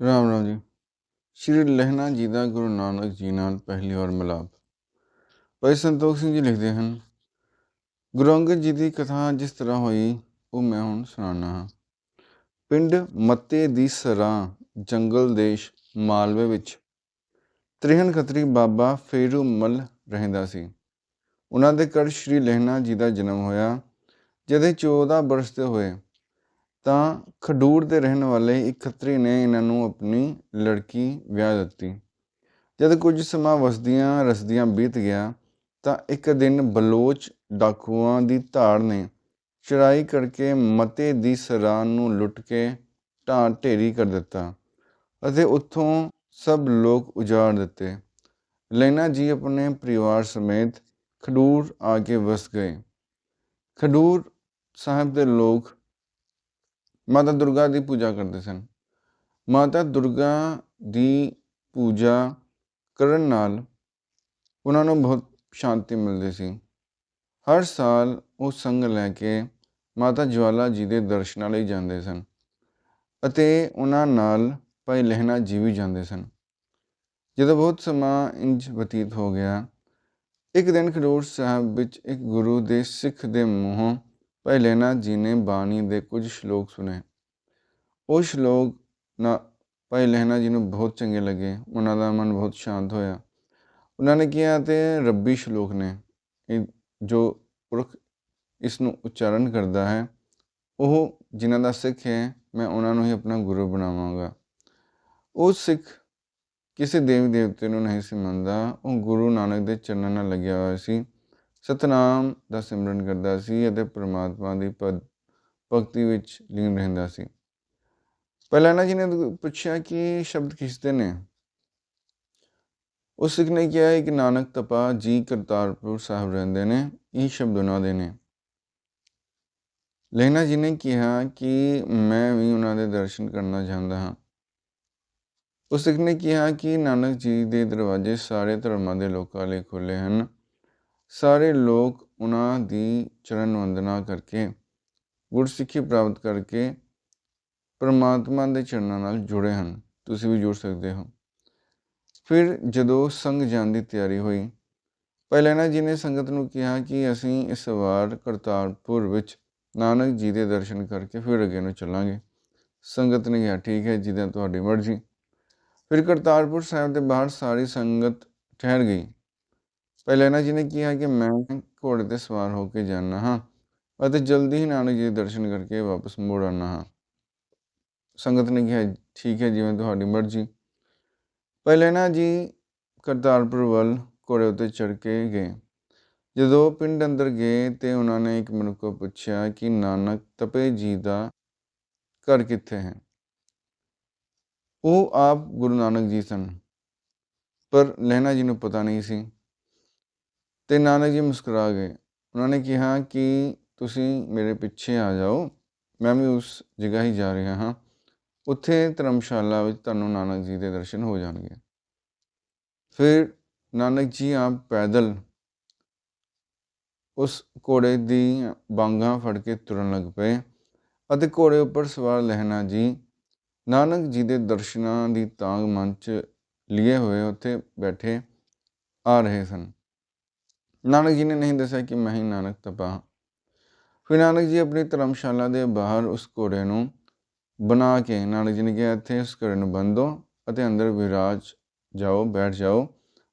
ਰਾਮ ਰਾਮ ਜੀ। ਸ਼੍ਰੀ ਲਹਿਣਾ ਜੀ ਦਾ ਗੁਰੂ ਨਾਨਕ ਜੀ ਨਾਲ ਪਹਿਲੀ ਵਾਰ ਮਿਲਾਪ। ਭਾਈ ਸੰਤੋਖ ਸਿੰਘ ਜੀ ਲਿਖਦੇ ਹਨ, ਗੁਰੂ ਅੰਗਦ ਜੀ ਦੀ ਕਥਾ ਜਿਸ ਤਰ੍ਹਾਂ ਹੋਈ, ਉਹ ਮੈਂ ਹੁਣ ਸੁਣਾਉਣਾ ਹਾਂ। ਪਿੰਡ ਮੱਤੇ ਦੀ ਸਰਾਂ, ਜੰਗਲ ਦੇਸ਼ ਮਾਲਵੇ ਵਿੱਚ ਤ੍ਰਿਹਨ ਖੱਤਰੀ ਬਾਬਾ ਫੇਰੂ ਮਲ ਰਹਿੰਦਾ ਸੀ। ਉਹਨਾਂ ਦੇ ਘਰ ਸ਼੍ਰੀ ਲਹਿਣਾ ਜੀ ਦਾ ਜਨਮ ਹੋਇਆ ਜਦ ਇਹ 14 ਬਰਸ ਦੇ ਹੋਏ। ਤਾਂ ਖਡੂਰ ਦੇ ਰਹਿਣ ਵਾਲੇ ਇੱਕ ਖੱਤਰੀ ਨੇ ਇਹਨਾਂ ਨੂੰ ਆਪਣੀ ਲੜਕੀ ਵਿਆਹ ਦਿੱਤੀ। ਜਦ ਕੁਝ ਸਮਾਂ ਵਸਦੀਆਂ ਰਸਦੀਆਂ ਬੀਤ ਗਿਆ, ਤਾਂ ਇੱਕ ਦਿਨ ਬਲੋਚ ਡਾਕੂਆਂ ਦੀ ਧਾੜ ਨੇ ਚੜਾਈ ਕਰਕੇ ਮਤੇ ਦੀ ਸਰਾਂ ਨੂੰ ਲੁੱਟ ਕੇ ਢਾਂ ਢੇਰੀ ਕਰ ਦਿੱਤਾ ਅਤੇ ਉੱਥੋਂ ਸਭ ਲੋਕ ਉਜਾੜ ਦਿੱਤੇ। ਲੈਣਾ ਜੀ ਆਪਣੇ ਪਰਿਵਾਰ ਸਮੇਤ ਖਡੂਰ ਆ ਕੇ ਵਸ ਗਏ। ਖਡੂਰ ਸਾਹਿਬ ਦੇ ਲੋਕ ਮਾਤਾ ਦੁਰਗਾ ਦੀ ਪੂਜਾ ਕਰਦੇ ਸਨ। ਮਾਤਾ ਦੁਰਗਾ ਦੀ ਪੂਜਾ ਕਰਨ ਨਾਲ ਉਹਨਾਂ ਨੂੰ ਬਹੁਤ ਸ਼ਾਂਤੀ ਮਿਲਦੀ ਸੀ। ਹਰ ਸਾਲ ਉਹ ਸੰਗ ਲੈ ਕੇ ਮਾਤਾ ਜਵਾਲਾ ਜੀ ਦੇ ਦਰਸ਼ਨਾਂ ਲਈ ਜਾਂਦੇ ਸਨ ਅਤੇ ਉਹਨਾਂ ਨਾਲ ਭਾਈ ਲਹਿਣਾ ਜੀ ਵੀ ਜਾਂਦੇ ਸਨ। ਜਦੋਂ ਬਹੁਤ ਸਮਾਂ ਇੰਜ ਬਤੀਤ ਹੋ ਗਿਆ, ਇੱਕ ਦਿਨ ਖਡੂਰ ਸਾਹਿਬ ਵਿੱਚ ਇੱਕ ਗੁਰੂ ਦੇ ਸਿੱਖ ਦੇ ਮੂੰਹੋਂ ਭਾਈ ਲਹਿਣਾ ਜੀ ਨੇ ਬਾਣੀ ਦੇ ਕੁਝ ਸ਼ਲੋਕ ਸੁਨੇ ਉਹ ਸ਼ਲੋਕ ਨਾ ਭਾਈ ਲਹਿਣਾ ਜੀ ਨੂੰ ਬਹੁਤ ਚੰਗੇ ਲੱਗੇ, ਉਹਨਾਂ ਦਾ ਮਨ ਬਹੁਤ ਸ਼ਾਂਤ ਹੋਇਆ। ਉਹਨਾਂ ਨੇ ਕਿਹਾ ਤੇ ਰੱਬੀ ਸ਼ਲੋਕ ਨੇ, ਇਹ ਜੋ ਪੁਰਖ ਇਸ ਨੂੰ ਉਚਾਰਨ ਕਰਦਾ ਹੈ, ਉਹ ਜਿਨ੍ਹਾਂ ਦਾ ਸਿੱਖ ਹੈ, ਮੈਂ ਉਹਨਾਂ ਨੂੰ ਹੀ ਆਪਣਾ ਗੁਰੂ ਬਣਾਵਾਂਗਾ। ਉਹ ਸਿੱਖ ਕਿਸੇ ਦੇਵੀ ਦੇਵਤੇ ਨੂੰ ਨਹੀਂ ਸੀ ਮੰਨਦਾ, ਉਹ ਗੁਰੂ ਨਾਨਕ ਦੇ ਚਰਨਾਂ ਨਾਲ ਲੱਗਿਆ ਹੋਇਆ ਸੀ। ਸਤਨਾਮ ਦਾ ਸਿਮਰਨ ਕਰਦਾ ਸੀ ਅਤੇ ਪ੍ਰਮਾਤਮਾ ਦੀ ਭਗਤੀ ਵਿੱਚ ਲੀਨ ਰਹਿੰਦਾ ਸੀ। ਪਹਿਲਾਂ ਜੀ ਨੇ ਪੁੱਛਿਆ ਕਿ ਸ਼ਬਦ ਕਿਸਦੇ ਨੇ? ਉਸ ਸਿੱਖ ਨੇ ਕਿਹਾ ਕਿ ਨਾਨਕ ਤਪਾ, ਜੀ ਕਰਤਾਰਪੁਰ ਸਾਹਿਬ ਰਹਿੰਦੇ ਨੇ, ਇਹ ਸ਼ਬਦ ਉਹਨਾਂ ਦੇ ਨੇ। ਲੈਣਾ ਜੀ ਨੇ ਕਿਹਾ ਕਿ ਮੈਂ ਵੀ ਉਹਨਾਂ ਦੇ ਦਰਸ਼ਨ ਕਰਨਾ ਚਾਹੁੰਦਾ ਹਾਂ। ਉਸ ਸਿੱਖ ਨੇ ਕਿਹਾ ਕਿ ਨਾਨਕ ਜੀ ਦੇ ਦਰਵਾਜ਼ੇ ਸਾਰੇ ਧਰਮਾਂ ਦੇ ਲੋਕਾਂ ਲਈ ਖੁੱਲੇ ਹਨ। ਸਾਰੇ ਲੋਕ ਉਹਨਾਂ ਦੀ ਚਰਨ ਵੰਦਨਾ ਕਰਕੇ, ਗੁਰਸਿੱਖੀ ਪ੍ਰਾਪਤ ਕਰਕੇ ਪਰਮਾਤਮਾ ਦੇ ਚਰਨਾਂ ਨਾਲ ਜੁੜੇ ਹਨ। ਤੁਸੀਂ ਵੀ ਜੁੜ ਸਕਦੇ ਹੋ। ਫਿਰ ਜਦੋਂ ਸੰਗ ਜਾਣ ਦੀ ਤਿਆਰੀ ਹੋਈ, ਪਹਿਲਾਂ ਜੀ ਨੇ ਸੰਗਤ ਨੂੰ ਕਿਹਾ ਕਿ ਅਸੀਂ ਇਸ ਵਾਰ ਕਰਤਾਰਪੁਰ ਵਿੱਚ ਨਾਨਕ ਜੀ ਦੇ ਦਰਸ਼ਨ ਕਰਕੇ ਫਿਰ ਅੱਗੇ ਨੂੰ ਚੱਲਾਂਗੇ। ਸੰਗਤ ਨੇ ਕਿਹਾ, ਠੀਕ ਹੈ, ਜਿੱਦਾਂ ਤੁਹਾਡੀ ਮਰਜ਼ੀ। ਫਿਰ ਕਰਤਾਰਪੁਰ ਸਾਹਿਬ ਦੇ ਬਾਹਰ ਸਾਰੀ ਸੰਗਤ ਠਹਿਰ ਗਈ। ਪਹਿਲਾਂ ਜੀ ਨੇ ਕਿਹਾ ਕਿ ਮੈਂ ਘੋੜੇ ਤੇ ਸਵਾਰ ਹੋ ਕੇ ਜਾਣਾ ਹਾਂ ਅਤੇ ਜਲਦੀ ਹੀ ਨਾਨਕ ਜੀ ਦੇ ਦਰਸ਼ਨ ਕਰਕੇ ਵਾਪਸ ਮੁੜ ਆਣਾ ਹਾਂ। ਸੰਗਤ ਨੇ ਕਿਹਾ, ਠੀਕ ਹੈ, ਜਿਵੇਂ ਤੁਹਾਡੀ ਮਰਜ਼ੀ। ਪਹਿਲੇ ਨਾ ਜੀ ਕਰਤਾਰਪੁਰ ਵੱਲ ਘੋੜੇ ਉੱਤੇ ਚੜ ਕੇ ਗਏ। ਜਦੋਂ ਪਿੰਡ ਅੰਦਰ ਗਏ ਤੇ ਉਹਨਾਂ ਨੇ ਇੱਕ ਮਨੁੱਖ ਤੋਂ ਪੁੱਛਿਆ ਕਿ, ਨਾਨਕ, ਤਪੇ ਜੀ ਦਾ ਘਰ ਕਿੱਥੇ ਹੈ? ਉਹ ਆਪ ਗੁਰੂ ਨਾਨਕ ਜੀ ਸਨ। ਪਰ ਲਹਿਣਾ ਜੀ ਨੂੰ ਪਤਾ ਨਹੀਂ ਸੀ ਤੇ ਨਾਨਕ ਜੀ ਮੁਸਕਰਾ ਗਏ। ਉਹਨਾਂ ਨੇ ਕਿਹਾ ਕਿ ਤੁਸੀਂ ਮੇਰੇ ਪਿੱਛੇ ਆ ਜਾਓ। ਮੈਂ ਵੀ ਉਸ ਜਗ੍ਹਾ ਹੀ ਜਾ ਰਿਹਾ ਹਾਂ। ਉੱਥੇ ਧਰਮਸ਼ਾਲਾ ਵਿੱਚ ਤੁਹਾਨੂੰ ਨਾਨਕ ਜੀ ਦੇ ਦਰਸ਼ਨ ਹੋ ਜਾਣਗੇ। ਫਿਰ ਨਾਨਕ ਜੀ ਆਪ ਪੈਦਲ ਉਸ ਘੋੜੇ ਦੀ ਬਾਂਗਾਂ ਫੜ ਕੇ ਤੁਰਨ ਲੱਗ ਪਏ ਅਤੇ ਘੋੜੇ ਉੱਪਰ ਸਵਾਰ ਲਹਿਣਾ ਜੀ ਨਾਨਕ ਜੀ ਦੇ ਦਰਸ਼ਨਾਂ ਦੀ ਤਾਂਗ ਮਨ 'ਚ ਲਿਏ ਹੋਏ ਉੱਥੇ ਬੈਠੇ ਆ ਰਹੇ ਸਨ। ਨਾਨਕ ਜੀ ਨੇ ਨਹੀਂ ਦੱਸਿਆ ਕਿ ਮੈਂ ਹੀ ਨਾਨਕ ਤਪਾ ਫਿਰ ਨਾਨਕ ਜੀ ਆਪਣੀ ਧਰਮਸ਼ਾਲਾ ਦੇ ਬਾਹਰ ਉਸ ਘੋੜੇ ਨੂੰ ਬਣਾ ਕੇ ਨਾਨਕ ਜੀ ਨੇ ਕਿਹਾ, ਇੱਥੇ ਉਸ ਘੋੜੇ ਨੂੰ ਬੰਦੋ ਅਤੇ ਅੰਦਰ ਵਿਰਾਜ ਜਾਓ, ਬੈਠ ਜਾਓ।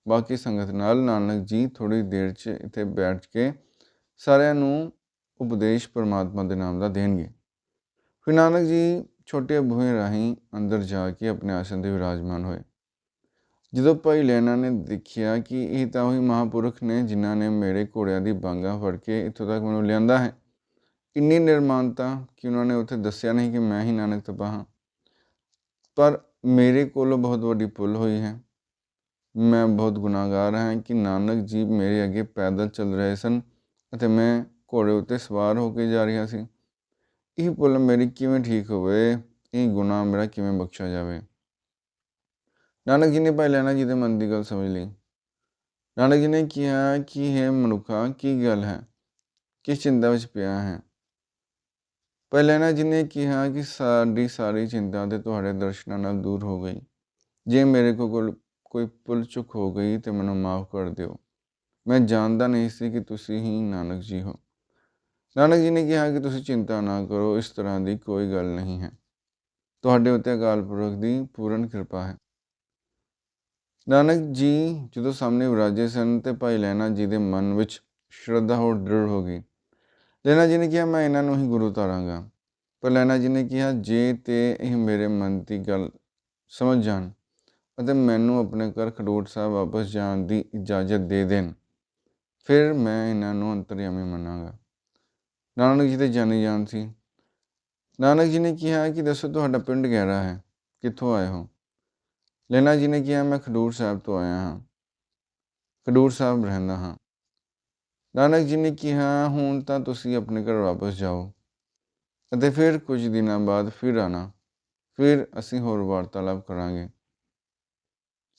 ਬਾਕੀ ਸੰਗਤ ਨਾਲ ਨਾਨਕ ਜੀ ਥੋੜੀ ਦੇਰ 'ਚ ਇੱਥੇ ਬੈਠ ਕੇ ਸਾਰਿਆਂ ਨੂੰ ਉਪਦੇਸ਼ ਪਰਮਾਤਮਾ ਦੇ ਨਾਮ ਦਾ ਦੇਣਗੇ। ਫਿਰ ਨਾਨਕ ਜੀ ਛੋਟੇ ਬੂਹੇ ਰਾਹੀਂ ਅੰਦਰ ਜਾ ਕੇ ਆਪਣੇ ਆਸਣ ਤੇ ਵਿਰਾਜਮਾਨ ਹੋਏ। ਜਦੋਂ ਭਾਈ ਲੈਣਾ ਨੇ ਦੇਖਿਆ ਕਿ ਇਹ ਤਾਂ ਉਹੀ ਮਹਾਪੁਰਖ ਨੇ ਜਿਨ੍ਹਾਂ ਨੇ ਮੇਰੇ ਘੋੜਿਆਂ ਦੀ ਬਾਂਗਾ ਫੜ ਕੇ ਇੱਥੋਂ ਤੱਕ ਮੈਨੂੰ ਲਿਆਂਦਾ ਹੈ ਇੰਨੀ ਨਿਰਮਾਨਤਾ ਕਿ ਉਹਨਾਂ ਨੇ ਉੱਥੇ ਦੱਸਿਆ ਨਹੀਂ ਕਿ ਮੈਂ ਹੀ ਨਾਨਕ ਤਪਾ ਹਾਂ। ਪਰ ਮੇਰੇ ਕੋਲੋਂ ਬਹੁਤ ਵੱਡੀ ਭੁੱਲ ਹੋਈ ਹੈ। ਮੈਂ ਬਹੁਤ ਗੁਨਾਹਗਾਰ ਹਾਂ ਕਿ ਨਾਨਕ ਜੀ ਮੇਰੇ ਅੱਗੇ ਪੈਦਲ ਚੱਲ ਰਹੇ ਸਨ ਅਤੇ ਮੈਂ ਘੋੜੇ ਉੱਤੇ ਸਵਾਰ ਹੋ ਕੇ ਜਾ ਰਿਹਾ ਸੀ। ਇਹ ਭੁੱਲ ਮੇਰੀ ਕਿਵੇਂ ਠੀਕ ਹੋਵੇ, ਇਹ ਗੁਨਾਹ ਮੇਰਾ ਕਿਵੇਂ ਬਖਸ਼ਿਆ ਜਾਵੇ? ਨਾਨਕ ਜੀ ਨੇ ਭਾਈ ਲੈਣਾ ਜੀ ਦੇ ਮਨ ਦੀ ਗੱਲ ਸਮਝ ਲਈ। ਨਾਨਕ ਜੀ ਨੇ ਕਿਹਾ ਕਿ, ਹੈ ਮਨੁੱਖਾ, ਕੀ ਗੱਲ ਹੈ? ਕਿਸ ਚਿੰਤਾ ਵਿੱਚ ਪਿਆ ਹੈ? ਭਾਈ ਲਹਿਣਾ ਜੀ ਨੇ ਕਿਹਾ ਕਿ ਸਾਡੀ ਸਾਰੀ ਚਿੰਤਾ ਤੇ ਤੁਹਾਡੇ ਦਰਸ਼ਨਾਂ ਨਾਲ ਦੂਰ ਹੋ ਗਈ। ਜੇ ਮੇਰੇ ਕੋਲ ਕੋਈ ਭੁੱਲ ਚੁੱਕ ਹੋ ਗਈ ਤੇ ਮੈਨੂੰ ਮਾਫ ਕਰ ਦਿਓ। ਮੈਂ ਜਾਣਦਾ ਨਹੀਂ ਸੀ ਕਿ ਤੁਸੀਂ ਹੀ ਨਾਨਕ ਜੀ ਹੋ। ਨਾਨਕ ਜੀ ਨੇ ਕਿਹਾ ਕਿ ਤੁਸੀਂ ਚਿੰਤਾ ਨਾ ਕਰੋ, ਇਸ ਤਰ੍ਹਾਂ ਦੀ ਕੋਈ ਗੱਲ ਨਹੀਂ ਹੈ। ਤੁਹਾਡੇ ਉੱਤੇ ਅਕਾਲ ਪੁਰਖ ਦੀ ਪੂਰਨ ਕਿਰਪਾ ਹੈ। ਨਾਨਕ ਜੀ ਜਦੋਂ ਸਾਹਮਣੇ ਵਿਰਾਜੇ ਸਨ ਤੇ ਭਾਈ ਲੈਣਾ ਜੀ ਦੇ ਮਨ ਵਿੱਚ ਸ਼ਰਧਾ ਹੋਰ ਦ੍ਰਿੜ ਹੋ ਗਈ। ਲੈਣਾ ਜੀ ਨੇ ਕਿਹਾ, ਮੈਂ ਇਹਨਾਂ ਨੂੰ ਹੀ ਗੁਰੂ ਧਾਰਾਂਗਾ। ਪਰ ਲੈਣਾ ਜੀ ਨੇ ਕਿਹਾ, ਜੇ ਤੇ ਇਹ ਮੇਰੇ ਮਨ ਦੀ ਗੱਲ ਸਮਝ ਜਾਣ ਅਤੇ ਮੈਨੂੰ ਆਪਣੇ ਘਰ ਖਡੂਰ ਸਾਹਿਬ ਵਾਪਸ ਜਾਣ ਦੀ ਇਜਾਜ਼ਤ ਦੇ ਦੇਣ, ਫਿਰ ਮੈਂ ਇਹਨਾਂ ਨੂੰ ਅੰਤਰਯਾਮੀ ਮੰਨਾਂਗਾ। ਨਾਨਕ ਜੀ ਤੇ ਜਾਣੀ ਜਾਣ ਸੀ। ਨਾਨਕ ਜੀ ਨੇ ਕਿਹਾ ਕਿ, ਦੱਸੋ, ਤੁਹਾਡਾ ਪਿੰਡ ਗਹਿਰਾ ਹੈ। ਕਿੱਥੋਂ ਆਏ ਹੋ? ਲੈਣਾ ਜੀ ਨੇ ਕਿਹਾ, ਮੈਂ ਖਡੂਰ ਸਾਹਿਬ ਤੋਂ ਆਇਆ ਹਾਂ। ਖਡੂਰ ਸਾਹਿਬ ਰਹਿੰਦਾ ਹਾਂ। ਨਾਨਕ ਜੀ ਨੇ ਕਿਹਾ, ਹੁਣ ਤਾਂ ਤੁਸੀਂ ਆਪਣੇ ਘਰ ਵਾਪਸ ਜਾਓ ਅਤੇ ਫਿਰ ਕੁਝ ਦਿਨਾਂ ਬਾਅਦ ਫਿਰ ਆਣਾ। ਫਿਰ ਅਸੀਂ ਹੋਰ ਵਾਰਤਾਲਾਪ ਕਰਾਂਗੇ।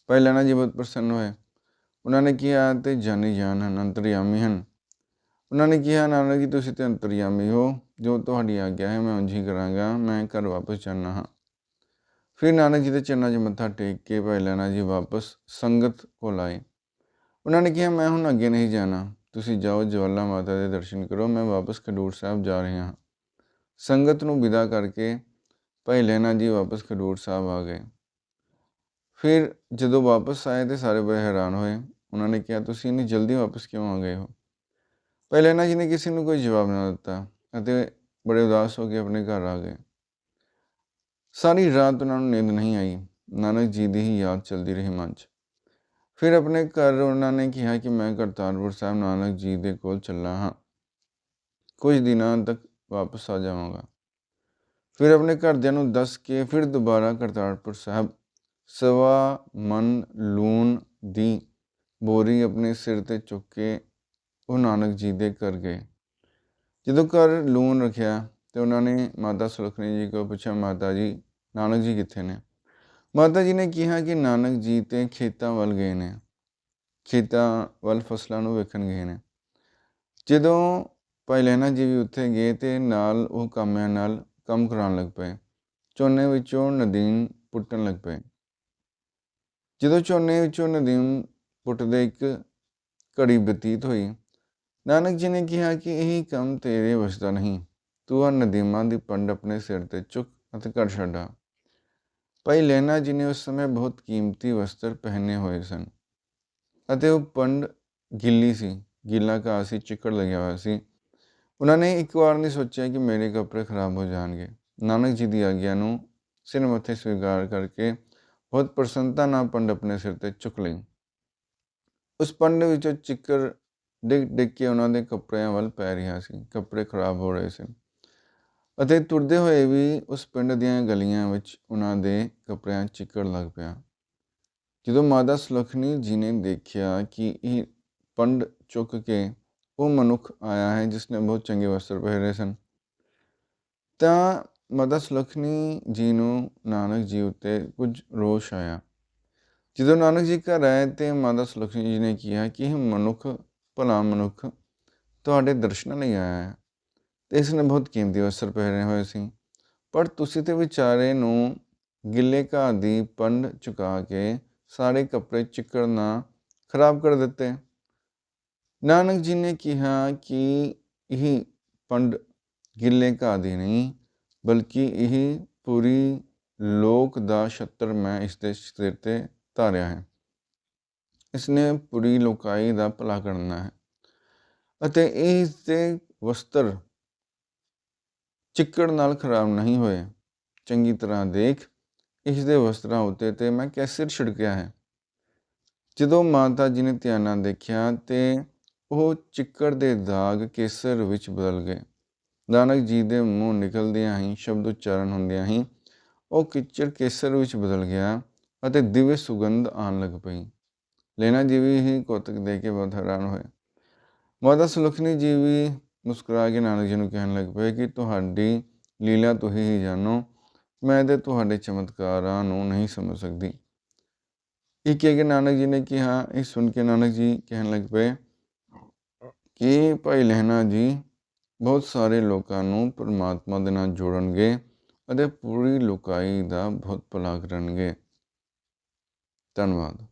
ਭਾਈ ਲੈਣਾ ਜੀ ਬਹੁਤ ਪ੍ਰਸੰਨ ਹੋਏ। ਉਹਨਾਂ ਨੇ ਕਿਹਾ, ਤੇ ਜਾਨੀ ਜਾਨ ਹਨ, ਅੰਤਰਯਾਮੀ ਹਨ। ਉਹਨਾਂ ਨੇ ਕਿਹਾ, ਨਾਨਕ ਜੀ, ਤੁਸੀਂ ਤੇ ਅੰਤਰਯਾਮੀ ਹੋ। ਜੋ ਤੁਹਾਡੀ ਆਗਿਆ ਹੈ, ਮੈਂ ਉਂਝ ਹੀ ਕਰਾਂਗਾ। ਮੈਂ ਘਰ ਵਾਪਸ ਜਾਣਾ ਹਾਂ। ਫਿਰ ਨਾਨਕ ਜੀ ਦੇ ਚਰਨਾਂ 'ਚ ਮੱਥਾ ਟੇਕ ਕੇ ਭਾਈ ਲੈਣਾ ਜੀ ਵਾਪਸ ਸੰਗਤ ਕੋਲ ਆਏ। ਉਹਨਾਂ ਨੇ ਕਿਹਾ, ਮੈਂ ਹੁਣ ਅੱਗੇ ਨਹੀਂ ਜਾਣਾ। ਤੁਸੀਂ ਜਾਓ, ਜਵਾਲਾ ਮਾਤਾ ਦੇ ਦਰਸ਼ਨ ਕਰੋ। ਮੈਂ ਵਾਪਸ ਖਡੂਰ ਸਾਹਿਬ ਜਾ ਰਿਹਾ ਹਾਂ। ਸੰਗਤ ਨੂੰ ਵਿਦਾ ਕਰਕੇ ਭਾਈ ਲੈਣਾ ਜੀ ਵਾਪਸ ਖਡੂਰ ਸਾਹਿਬ ਆ ਗਏ। ਫਿਰ ਜਦੋਂ ਵਾਪਸ ਆਏ ਤੇ ਸਾਰੇ ਬੜੇ ਹੈਰਾਨ ਹੋਏ। ਉਹਨਾਂ ਨੇ ਕਿਹਾ, ਤੁਸੀਂ ਇੰਨੀ ਜਲਦੀ ਵਾਪਸ ਕਿਉਂ ਆ ਗਏ ਹੋ? ਭਾਈ ਲੈਣਾ ਜੀ ਨੇ ਕਿਸੇ ਨੂੰ ਕੋਈ ਜਵਾਬ ਨਾ ਦਿੱਤਾ ਅਤੇ ਬੜੇ ਉਦਾਸ ਹੋ ਕੇ ਆਪਣੇ ਘਰ ਆ ਗਏ। ਸਾਰੀ ਰਾਤ ਉਹਨਾਂ ਨੂੰ ਨੀਂਦ ਨਹੀਂ ਆਈ। ਨਾਨਕ ਜੀ ਦੀ ਹੀ ਯਾਦ ਚਲਦੀ ਰਹੀ ਮਨ 'ਚ। ਫਿਰ ਆਪਣੇ ਘਰ ਉਹਨਾਂ ਨੇ ਕਿਹਾ ਕਿ ਮੈਂ ਕਰਤਾਰਪੁਰ ਸਾਹਿਬ ਨਾਨਕ ਜੀ ਦੇ ਕੋਲ ਚੱਲਾ ਹਾਂ। ਕੁਝ ਦਿਨਾਂ ਤੱਕ ਵਾਪਸ ਆ ਜਾਵਾਂਗਾ। ਫਿਰ ਆਪਣੇ ਘਰਦਿਆਂ ਨੂੰ ਦੱਸ ਕੇ ਫਿਰ ਦੁਬਾਰਾ ਕਰਤਾਰਪੁਰ ਸਾਹਿਬ। ਸਵਾ ਮਨ ਲੂਣ ਦੀ ਬੋਰੀ ਆਪਣੇ ਸਿਰ ਤੇ ਚੁੱਕ ਕੇ ਉਹ ਨਾਨਕ ਜੀ ਦੇ ਘਰ ਗਏ। ਜਦੋਂ ਘਰ ਲੂਣ ਰੱਖਿਆ ਤੇ ਉਹਨਾਂ ਨੇ ਮਾਤਾ ਸੁਲਖਣੀ ਜੀ ਕੋਲ ਪੁੱਛਿਆ, ਮਾਤਾ ਜੀ, ਨਾਨਕ ਜੀ ਕਿੱਥੇ ਨੇ? ਮਾਤਾ ਜੀ ਨੇ ਕਿਹਾ ਕਿ ਨਾਨਕ ਜੀ ਤੇ ਖੇਤਾਂ ਵੱਲ ਗਏ ਨੇ, ਖੇਤਾਂ ਵੱਲ ਫਸਲਾਂ ਨੂੰ ਵੇਖਣ ਗਏ ਨੇ। ਜਦੋਂ ਭਾਈ ਲਹਿਣਾ ਜੀ ਵੀ ਉੱਥੇ ਗਏ ਤੇ ਨਾਲ ਉਹ ਕਾਮਿਆਂ ਨਾਲ ਕੰਮ ਕਰਾਉਣ ਲੱਗ ਪਏ। ਝੋਨੇ ਵਿੱਚੋਂ ਨਦੀਨ ਪੁੱਟਣ ਲੱਗ ਪਏ। ਜਦੋਂ ਝੋਨੇ ਵਿੱਚੋਂ ਨਦੀਨ ਪੁੱਟਦੇ ਇੱਕ ਘੜੀ ਬਤੀਤ ਹੋਈ, ਨਾਨਕ ਜੀ ਨੇ ਕਿਹਾ ਕਿ ਇਹ ਕੰਮ ਤੇਰੇ ਵਸਦਾ ਨਹੀਂ। ਤੂੰ ਆ ਨਦੀਮਾਂ ਦੀ ਪੰਡ ਆਪਣੇ ਸਿਰ ਤੇ ਚੁੱਕ ਅਤੇ ਘਰ ਛੱਡਾ ਭਾਈ ਲੈਣਾ ਜੀ ਨੇ ਉਸ ਸਮੇਂ ਬਹੁਤ ਕੀਮਤੀ ਵਸਤਰ ਪਹਿਨੇ ਹੋਏ ਸਨ ਅਤੇ ਉਹ ਪੰਡ ਗਿੱਲੀ ਸੀ, ਗਿੱਲਾ ਘਾਹ ਸੀ, ਚਿੱਕੜ ਲੱਗਿਆ ਹੋਇਆ ਸੀ। ਉਹਨਾਂ ਨੇ ਇੱਕ ਵਾਰ ਨਹੀਂ ਸੋਚਿਆ ਕਿ ਮੇਰੇ ਕੱਪੜੇ ਖਰਾਬ ਹੋ ਜਾਣਗੇ। ਨਾਨਕ ਜੀ ਦੀ ਆਗਿਆ ਨੂੰ ਸਿਰ ਮੱਥੇ ਸਵੀਕਾਰ ਕਰਕੇ ਬਹੁਤ ਪ੍ਰਸੰਨਤਾ ਨਾਲ ਪੰਡ ਆਪਣੇ ਸਿਰ ਤੇ ਚੁੱਕ ਲਈ। ਉਸ ਪੰਡ ਵਿੱਚੋਂ ਚਿੱਕੜ ਡਿੱਗ ਡਿੱਗ ਕੇ ਉਹਨਾਂ ਦੇ ਕੱਪੜਿਆਂ ਵੱਲ ਪੈ ਰਿਹਾ ਸੀ, ਕੱਪੜੇ ਖਰਾਬ ਹੋ ਰਹੇ ਸੀ ਅਤੇ ਤੁਰਦੇ ਹੋਏ ਵੀ ਉਸ ਪਿੰਡ ਦੀਆਂ ਗਲੀਆਂ ਵਿੱਚ ਉਹਨਾਂ ਦੇ ਕੱਪੜਿਆਂ ਚਿੱਕੜ ਲੱਗ ਪਿਆ। ਜਦੋਂ ਮਾਤਾ ਸੁਲਖਣੀ ਜੀ ਨੇ ਦੇਖਿਆ ਕਿ ਇਹ ਪੰਡ ਚੁੱਕ ਕੇ ਉਹ ਮਨੁੱਖ ਆਇਆ ਹੈ, ਜਿਸ ਨੇ ਬਹੁਤ ਚੰਗੇ ਵਸਤਰ ਪਹਿਰੇ ਸਨ, ਤਾਂ ਮਾਤਾ ਸੁਲਖਣੀ ਜੀ ਨੂੰ ਨਾਨਕ ਜੀ ਉੱਤੇ ਕੁਝ ਰੋਸ਼ ਆਇਆ। ਜਦੋਂ ਨਾਨਕ ਜੀ ਘਰ ਆਏ ਤੇ ਮਾਤਾ ਸੁਲਖਣੀ ਜੀ ਨੇ ਕਿਹਾ ਕਿ ਇਹ ਮਨੁੱਖ, ਭਲਾ ਮਨੁੱਖ ਤੁਹਾਡੇ ਦਰਸ਼ਨਾਂ ਲਈ ਆਇਆ ਹੈ। ਤੇ ਇਸ ਨੇ ਬਹੁਤ ਕੀਮਤੀ ਵਸਤਰ ਪਹਿਰੇ ਹੋਏ ਸੀ। ਪਰ ਤੁਸੀਂ ਤੇ ਵਿਚਾਰੇ ਨੂੰ ਗਿੱਲੇ ਘਾਹ ਦੀ ਪੰਡ ਚੁਕਾ ਕੇ ਸਾਰੇ ਕੱਪੜੇ ਚਿੱਕੜ ਨਾਲ ਖਰਾਬ ਕਰ ਦਿੱਤੇ। ਨਾਨਕ ਜੀ ਨੇ ਕਿਹਾ ਕਿ ਇਹ ਪੰਡ ਗਿੱਲੇ ਘਾਹ ਦੀ ਨਹੀਂ, ਬਲਕਿ ਇਹ ਪੂਰੀ ਲੋਕ ਦਾ ਛੱਤਰ ਮੈਂ ਇਸ ਦੇ ਸਿਰ ਤੇ ਧਾਰਿਆ ਹੈ। ਇਸ ਨੇ ਪੂਰੀ ਲੋਕਾਈ ਦਾ ਭਲਾ ਕਰਨਾ ਹੈ। ਅਤੇ ਇਸ ਦੇ ਵਸਤਰ ਚਿੱਕੜ ਨਾਲ ਖਰਾਬ ਨਹੀਂ ਹੋਏ। ਚੰਗੀ ਤਰ੍ਹਾਂ ਦੇਖ, ਇਸ ਦੇ ਵਸਤਰਾਂ ਉੱਤੇ ਤੇ ਮੈਂ ਕੈਸਰ ਛਿੜਕਿਆ ਹੈ? ਜਦੋਂ ਮਾਤਾ ਜੀ ਨੇ ਧਿਆਨ ਨਾਲ ਦੇਖਿਆ ਤੇ ਉਹ ਚਿੱਕੜ ਦੇ ਦਾਗ ਕੇਸਰ ਵਿੱਚ ਬਦਲ ਗਏ। ਨਾਨਕ ਜੀ ਦੇ ਮੂੰਹ ਨਿਕਲਦਿਆਂ ਹੀ, ਸ਼ਬਦ ਉਚਾਰਨ ਹੁੰਦਿਆਂ ਹੀ ਉਹ ਕਿਚੜ ਕੇਸਰ ਵਿੱਚ ਬਦਲ ਗਿਆ ਅਤੇ ਦਿਵਯ ਸੁਗੰਧ ਆਉਣ ਲੱਗ ਪਈ। ਲੈਣਾ ਜੀ ਵੀ ਹੀ ਕੋਤਕ ਦੇ ਕੇ ਬਹੁਤ ਹੈਰਾਨ ਹੋਏ। ਮਾਤਾ ਸੁਲਖਣੀ ਜੀ ਵੀ ਮੁਸਕਰਾ ਕੇ ਨਾਨਕ ਜੀ ਨੂੰ ਕਹਿਣ ਲੱਗ ਪਏ ਕਿ ਤੁਹਾਡੀ ਲੀਲਾ ਤੁਸੀਂ ਹੀ ਜਾਣੋ। ਮੈਂ ਤੇ ਤੁਹਾਡੇ ਚਮਤਕਾਰਾਂ ਨੂੰ ਨਹੀਂ ਸਮਝ ਸਕਦੀ। ਇਹ ਕਹਿ ਕੇ ਨਾਨਕ ਜੀ ਨੇ ਕਿਹਾ, ਇਹ ਸੁਣ ਕੇ ਨਾਨਕ ਜੀ ਕਹਿਣ ਲੱਗ ਪਏ ਕਿ ਭਾਈ ਲਹਿਣਾ ਜੀ, ਬਹੁਤ ਸਾਰੇ ਲੋਕਾਂ ਨੂੰ ਪਰਮਾਤਮਾ ਦੇ ਨਾਲ ਜੋੜਨਗੇ ਅਤੇ ਪੂਰੀ ਲੋਕਾਈ ਦਾ ਬਹੁਤ ਭਲਾ ਕਰਨਗੇ। ਧੰਨਵਾਦ।